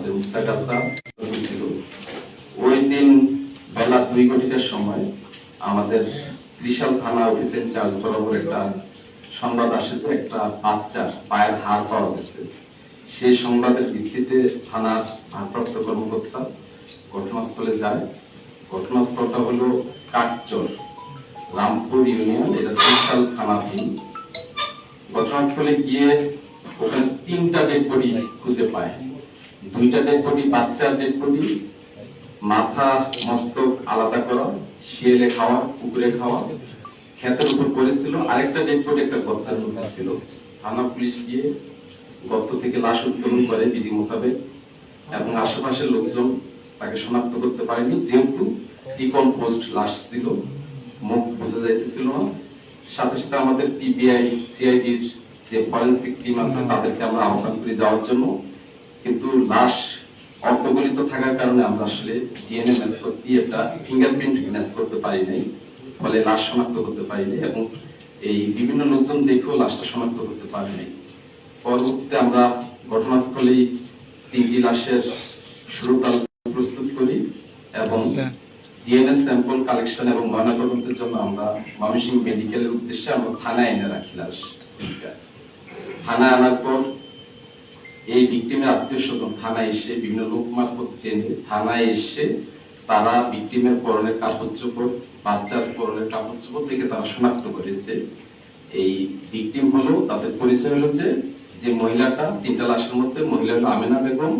আমাদের মুক্তাগাছা ছিল। ওই দিন বেলা দুই ঘটিকার সময় আমাদের ত্রিশাল থানা অফিসে ইনচার্জ বরাবর একটা সংবাদ আসে যে একটা বাচ্চার পায়ের হাড় পাওয়া গেছে। সেই সংবাদের ভিত্তিতে থানার ভারপ্রাপ্ত কর্মকর্তা ঘটনাস্থলে যায়। ঘটনাস্থলটা হলো কাকচর রামপুর ইউনিয়ন, এটা ত্রিশাল থানাধীন ঘটনাস্থলে গিয়ে ওখানে তিনটা ডেড বডি খুঁজে পায়। দুইটা ডেড বডি বাচ্চার ডেড মাথা, মস্তক আলাদা করা, শিয়ালে খাওয়া কুকুরে খাওয়া, ক্ষেতের উপর করেছিল, আরেকটা ডেড একটা গর্তের মধ্যে ছিল। থানা পুলিশ গিয়ে গর্ত থেকে লাশ উত্তোলন করে বিধি মোতাবেক এবং আশেপাশের লোকজন তাকে শনাক্ত করতে পারেনি। যেহেতু ডিকম্পোস্ট লাশ ছিল, মুখ বোঝা যাইতেছিল না। সাথে সাথে আমাদের পিবিআই সিআইডির যে ফরেন্সিক টিম আছে, তাদেরকে আমরা আহ্বান করে যাওয়ার জন্য। কিন্তু লাশ অর্ধগলিত থাকার কারণে আমরা আসলে ডিএনএ ম্যাচ করতে একটা ফিঙ্গারপ্রিন্ট ম্যাচ করতে পারি নাই। ফলে লাশ শনাক্ত করতে পারি নাই এবং এই বিভিন্ন লোকজন দেখেও লাশটা শনাক্ত করতে পারি নাই। পরবর্তীতে আমরা ঘটনাস্থলেই তিনটি লাশের শুরুকাল প্রস্তুত করি এবং ডিএনএ স্যাম্পল কালেকশন এবং ময়নাতদন্তের জন্য আমরা ময়মনসিংহ মেডিকেলের উদ্দেশ্যে আমরা থানায় এনে রাখি লাশ। থানায় আনার পর এই ভিকটিমের আত্মীয় স্বজন থানায় এসে বিভিন্ন লোক মারফত চেনে থানায় এসে তারা ভিকটিমের পরনের কাপড় চোপড়, বাচ্চার পরনের কাপড় চোপড় থেকে তারা শনাক্ত করেছে। এই ভিকটিম হলো, তাদের পরিচয় হলো যে যে মহিলাটা তিনটা লাশের মধ্যে, মহিলা হলো আমিনা বেগম,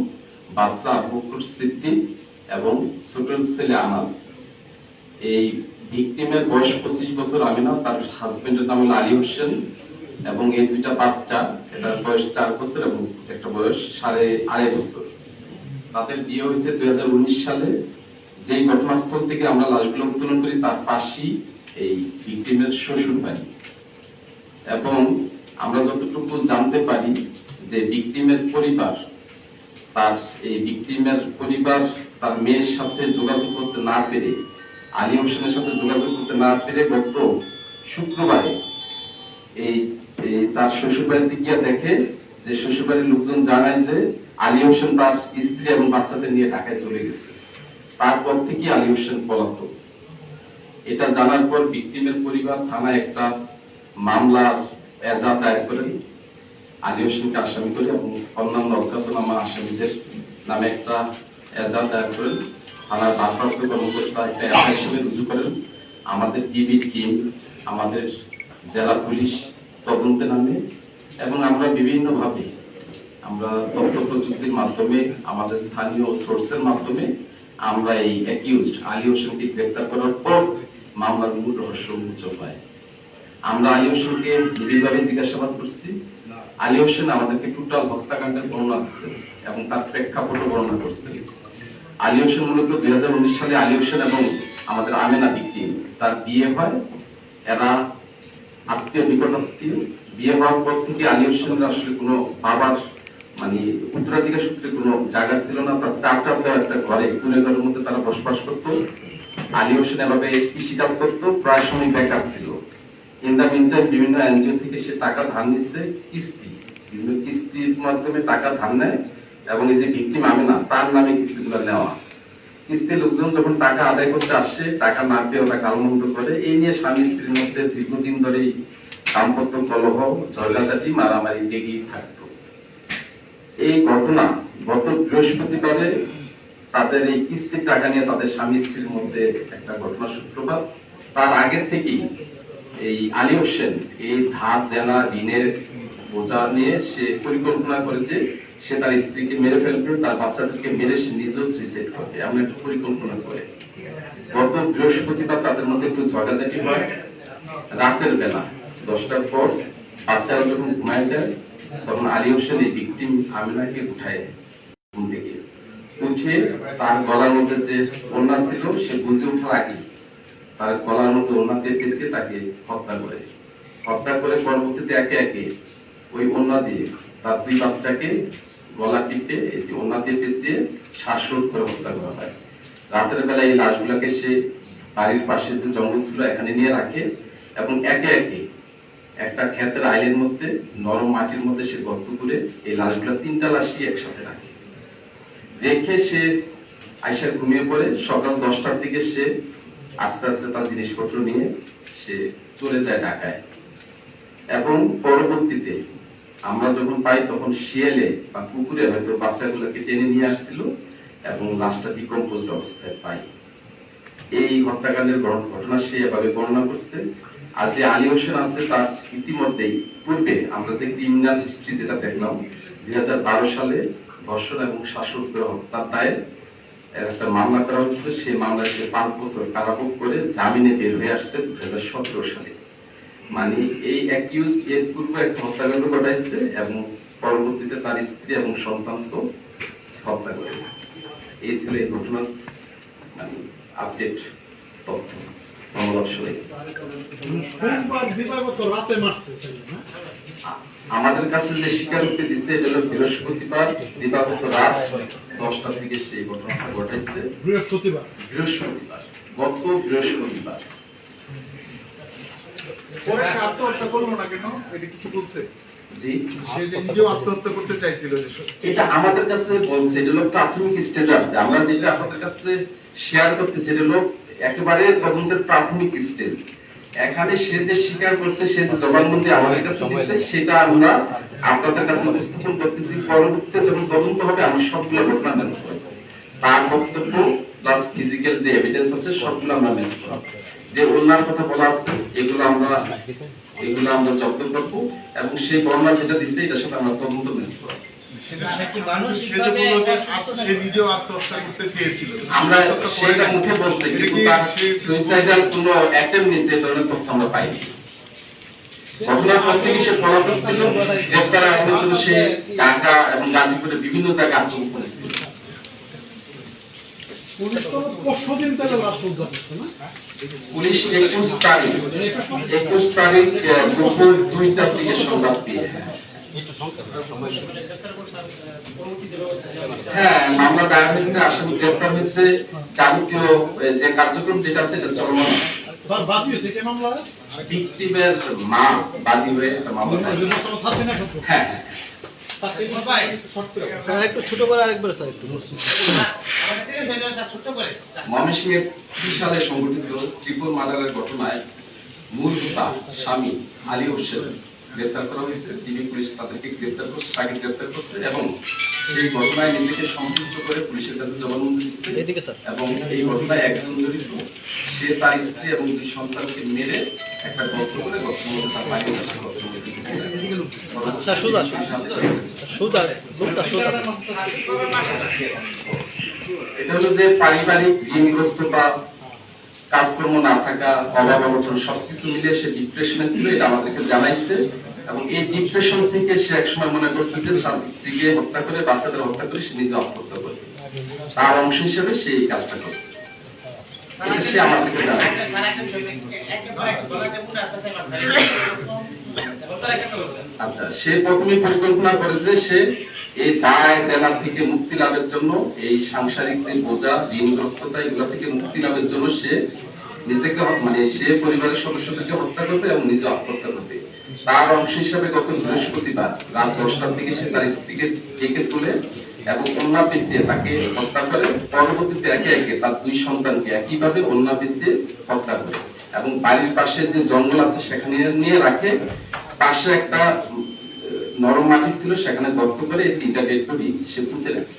বাচ্চা আবু বকর সিদ্দিক এবং ছোট ছেলে আনাস। এই ভিকটিমের বয়স পঁচিশ বছর আমিনা, তার হাজবেন্ডের নাম হলো আলী হোসেন এবং এই দুইটা বাচ্চা এটার বয়স চার বছর এবং একটা বয়স সাড়ে আড়াই বছর। তাদের বিয়ে হয়েছে দুই সালে। যেই ঘটনাস্থল থেকে আমরা লাশগুলো উত্তোলন করি, তার পাশেই এই ভিকটিমের শ্বশুর বাড়ি। এবং আমরা যতটুকু জানতে পারি যে ভিকটিমের পরিবার, তার এই ভিকটিমের পরিবার তার মেয়ের সাথে যোগাযোগ করতে না পেরে আলী হোসেনের সাথে যোগাযোগ করতে না পেরে গত শুক্রবারে এই তার শ্বশুরবাড়িতে গিয়ে দেখে যে শ্বশুরবাড়ির লোকজন জানায় যে আলী হোসেন তার স্ত্রী এবং বাচ্চাদের নিয়ে ঢাকায় চলে গেছে। তারপর থেকে আলী হোসেন পলাতক। এটা জানার পর ভিকটিমের পরিবার থানায় একটা মামলার এজা দায়ের করেন আলী হোসেনকে আসামি করে এবং অন্যান্য অজ্ঞাতনামা আসামিদের নামে একটা এজা দায়ের করেন। থানার ভারপ্রাপ্ত কর্মকর্তা একটা এজা হিসেবে রুজু করেন। আমাদের ডিবি টিম আমাদের জেলা পুলিশ তদন্তে নামে এবং আমরা বিভিন্নভাবে আমরা তথ্য প্রযুক্তির মাধ্যমে, আমাদের স্থানীয় সোর্সের মাধ্যমে আমরা এই অ্যাকিউজড আলী হোসেনকে গ্রেপ্তার করার পর মামলার মূল রহস্য উন্মোচন হয়। আমরা আলী হোসেনকে বিভিন্নভাবে জিজ্ঞাসাবাদ করছি। আলী হোসেন আমাদেরকে টোটাল হত্যাকাণ্ডের বর্ণনা দিচ্ছেন এবং তার প্রেক্ষাপটও বর্ণনা করছেন। আলী হোসেন মূলত দুই হাজার উনিশ সালে আলী হোসেন এবং আমাদের আমেনা বিক্রি তার বিয়ে হয়। এরা আত্মীয় নিকটাত্মীয় বিয়ে হওয়ার পর থেকে আলী হোসেনের আসলে কোনো বাবার মানে উত্তরাধিকার সূত্রে কোনো জায়গা ছিল না। তার চার দেওয়া একটা ঘরে কুলেঘরের মধ্যে তারা বসবাস করত। আলী হোসেন এভাবে কৃষিকাজ করতো, প্রায় সময় বেকার ছিল। ইন দ্য মিনটাইম বিভিন্ন এনজিও থেকে সে টাকা ধার নিচ্ছে, কিস্তি। বিভিন্ন কিস্তির মাধ্যমে টাকা ধার নেয় এবং এই যে ভিক্টিম আমি না তার নামে কিস্তিগুলো নেওয়া। কিস্তির লোকজন যখন টাকা আদায় করতে আসছে টাকা না পেয়ে ওরা গালমন্দ করে, এই নিয়ে স্বামী স্ত্রীর মধ্যে দীর্ঘদিন ধরেই দাম্পত্য কলহ, ঝগড়াঝাটি, মারামারি লেগেই থাকতো। এই ঘটনা গত বৃহস্পতিবারে তাদের এই কিস্তির টাকা নিয়ে তাদের স্বামী স্ত্রীর মধ্যে একটা ঘটনা সূত্রপাত। তার আগের থেকেই এই আলী হোসেন এই ধার, দেনা, ঋণের বোঝা নিয়ে সে পরিকল্পনা করেছে। সে তার স্ত্রীকে মেরে ফেলবে, তার বাচ্চাদেরকে মেরে সে নিজেও সুইসাইড করবে। এমন একটা পরিকল্পনা করে। গত বৃহস্পতিবার তাদের মধ্যে একটু ঝগড়াঝাটি হয়। রাতের বেলা দশটার পর বাচ্চারা যখন ঘুমায় যায়, তখন আলী হোসেন এই ভিকটিম আমিনাকে উঠায় ঘুম থেকে। উঠে তার গলার মধ্যে যে ওড়না ছিল, সে বুঝে ওঠার আগে তার গলার মধ্যে ওড়না দিয়ে তাকে হত্যা করে। হত্যা করে পরবর্তীতে একে একে ওই ওড়না দিয়ে তার দুই বাচ্চাকে গলা টিপে যে পেঁচিয়ে শ্বাসরোধ করে হত্যা করা হয়। রাতের বেলা এই লাশগুলোকে সে বাড়ির পাশে যে জঙ্গল ছিল, এখানে নিয়ে রাখে এবং একে একে একটা ক্ষেতের আইলের মধ্যে, নরম মাটির মধ্যে সে গর্ত করে এই লাশগুলো তিনটা লাশই একসাথে রাখে। রেখে সে আইসা ঘুমিয়ে পড়ে। সকাল দশটার দিকে সে আস্তে আস্তে তার জিনিসপত্র নিয়ে সে চলে যায় ঢাকায়। এবং পরবর্তীতে আমরা যখন পাই, তখন শিয়ালে বা কুকুরে হয়তো বাচ্চাগুলোকে টেনে নিয়ে আসছিল এবং লাশটা ডিকম্পোজ অবস্থায় পাই। এই হত্যাকাণ্ডের ঘটনা সে এভাবে বর্ণনা করছে। আর যে আলী হোসেন আছে, তার ইতিমধ্যেই পূর্বে আমরা যে ক্রিমিনাল হিস্ট্রি যেটা দেখলাম, দুই হাজার বারো সালে ধর্ষণ এবং শ্বাসরোধ হত্যার দায়ে একটা মামলা করা হয়েছিল। সেই মামলায় সে পাঁচ বছর কারাভোগ করে জামিনে বের হয়ে আসছে দুই হাজার সতেরো সালে। মানে এই অ্যাকিউজ এর পূর্বে একটা হত্যাকাণ্ড ঘটাইছে এবং পরবর্তীতে তার স্ত্রী এবং সন্তান তো হত্যা করে। এই ছিল এই ঘটনার মানে আপডেট তথ্য। আমাদের কাছে যে স্বীকারোক্তি দিচ্ছে এটা হলো বৃহস্পতিবার দিবাগত রাত দশটার দিকে সেই ঘটনাটা ঘটাইছে। বৃহস্পতিবার। বৃহস্পতিবার গত বৃহস্পতিবার। পরে সে আত্মহত্যা করল না কেন? এটা কিছু বলছে? জি সে নিজেও আত্মহত্যা করতে চাইছিল এটা আমাদের কাছে বলছে এটা হলো প্রাথমিক স্টেজে আমরা যেটা আপনাদের কাছে শেয়ার করতেছি এটা হলো একেবারে তদন্তের প্রাথমিক স্টেজ এখানে সে যে স্বীকার করছে সে যে জবানবন্দি আমাদের কাছে দিচ্ছে সেটা আমরা আপনাদের কাছে উপস্থাপন করতেছি। পরবর্তীতে যখন তদন্ত হবে আমি সবগুলো ঘটনা করব। তার বক্তব্য প্লাস ফিজিক্যাল যে এভিডেন্স আছে সবগুলো আমরা করব। যে অন্যান্য কথা বলা আছে এগুলো আমরা এগুলো আমরা জব্দ করব এবং সেই বর্ণনা যেটা দিচ্ছে এটার সাথে আমরা তদন্ত মেনে করব সে যে বলল যে আত্ম- সে নিজেও আত্মহত্যা করতে চেয়েছিল। আমরা করে সেটা মুখে বলতে কিন্তু তার সুইসাইডাল কোনো অ্যাটেম্প নিতে ধরনের তথ্য আমরা পাইনি। ঘটনার পর থেকে সে পলাতক ছিল গ্রেপ্তার আগে সে ঢাকা এবং গাজীপুরে বিভিন্ন জায়গায় আত্মগোপনে ছিল পুলিশ একুশ তারিখ একুশ তারিখ দুপুর দুইটার দিকে সংবাদ পেয়ে হ্যাঁ মামলা দায়ের হয়েছে আসামি গ্রেপ্তার হয়েছে। যাবতীয় যে কার্যক্রম যেটা আছে এটা চলমান। মা বাদী হয়ে একটা মামলা হ্যাঁ হ্যাঁ। স্যার একটু ছোট করে আরেকবার স্যার একটু ময়মনসিংহের সালে সংঘটিত ত্রিপুর মার্ডারের ঘটনায় মূল হোতা স্বামী আলী হোসেন গ্রেপ্তার করা হয়েছে। টিভি পুলিশ তাদেরকে গ্রেপ্তার করছে তাকে গ্রেপ্তার করছে এবং সেই ঘটনায় নিজেকে সম্পৃক্ত করে পুলিশের কাছে জবানবন্দি দিচ্ছে। এবং এই ঘটনায় একজন জড়িত সে তার স্ত্রী এবং দুই সন্তানকে মেরে একটা গর্ত করে গর্তের মধ্যে তার মধ্যে আচ্ছা, সুদা, সুদা লোকটা সুদা এটা হলো যে পারিবারিক ঋণগ্রস্ত বা কাজকর্ম না থাকা অভাব অনটন সবকিছু মিলিয়ে সে ডিপ্রেশনে ছিল এটা আমাদেরকে জানাইছে। এবং এই ডিপ্রেশন থেকে সে একসময় মনে করছে যে তার স্ত্রীকে হত্যা করে বাচ্চাদের হত্যা করে সে নিজে আত্মহত্যা করবে তার অংশ হিসেবে সে এই কাজটা করছে। আমাদেরকে জানাইছে আচ্ছা সে প্রথমে পরিকল্পনা করে যে সে এই দায় দেনা থেকে মুক্তি লাভের জন্য এই সাংসারিক যে বোঝা ঋণগ্রস্ততা এগুলো থেকে মুক্তি লাভের জন্য সে নিজেকে মানে সে পরিবারের সদস্যদেরকে হত্যা করবে এবং নিজে আত্মহত্যা করবে। তার অংশ হিসাবে গত বৃহস্পতিবার রাত দশটার দিকে সে তার স্ত্রীকে ডেকে তুলে এবং অন্যা পেঁচিয়ে তাকে হত্যা করে পরবর্তীতে একে একে তার দুই সন্তানকে একইভাবে অন্যা পেঁচিয়ে হত্যা করে এবং বাড়ির পাশে যে জঙ্গল আছে সেখানে নিয়ে রাখে। পাশে একটা নরম মাটি ছিল সেখানে গর্ত করে এই তিনটা ডেড বডি সে পুঁতে রাখে।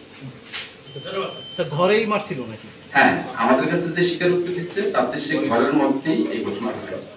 ঘরেই মারছিল নাকি? হ্যাঁ আমাদের কাছে যে স্বীকারোক্তি দিচ্ছে তাতে সে ঘরের মধ্যেই এই ঘটনা ঘটেছে।